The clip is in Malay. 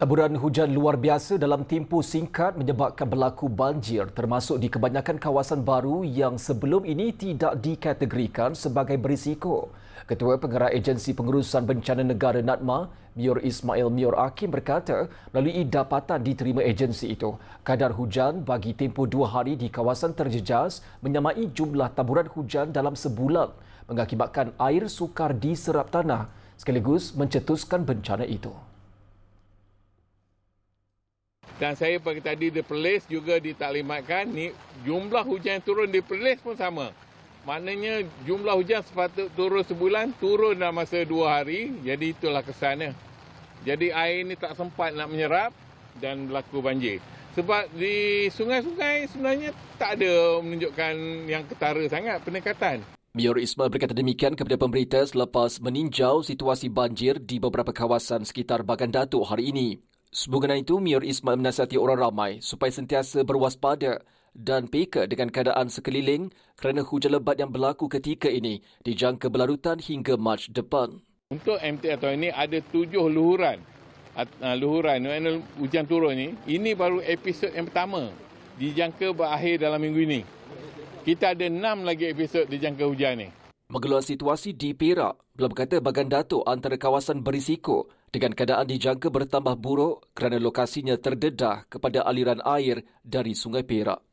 Taburan hujan luar biasa dalam tempoh singkat menyebabkan berlaku banjir termasuk di kebanyakan kawasan baru yang sebelum ini tidak dikategorikan sebagai berisiko. Ketua Pengarah Agensi Pengurusan Bencana Negara NADMA, Mior Ismail Mior Akim berkata melalui dapatan diterima agensi itu, kadar hujan bagi tempoh dua hari di kawasan terjejas menyamai jumlah taburan hujan dalam sebulan mengakibatkan air sukar diserap tanah sekaligus mencetuskan bencana itu. Dan saya pagi tadi di Perlis juga ditaklimatkan ni jumlah hujan yang turun di Perlis pun sama. Maknanya jumlah hujan sepatut turun sebulan, turun dalam masa dua hari. Jadi itulah kesannya. Jadi air ini tak sempat nak menyerap dan berlaku banjir. Sebab di sungai-sungai sebenarnya tak ada menunjukkan yang ketara sangat peningkatan. Mior Ismail berkata demikian kepada pemberita selepas meninjau situasi banjir di beberapa kawasan sekitar Bagan Datuk hari ini. Sebagaimana itu, Mior Ismail menasihati orang ramai supaya sentiasa berwaspada dan peka dengan keadaan sekeliling kerana hujan lebat yang berlaku ketika ini dijangka berlarutan hingga Mac depan. Untuk MT atau ini ada tujuh luhuran. Uh, luhuran, hujan turun ini. Ini baru episod yang pertama. Dijangka berakhir dalam minggu ini. Kita ada enam lagi episod dijangka hujan ini. Mengeluar situasi di Perak, belum kata Bagan Datuk antara kawasan berisiko dengan keadaan dijangka bertambah buruk kerana lokasinya terdedah kepada aliran air dari Sungai Perak.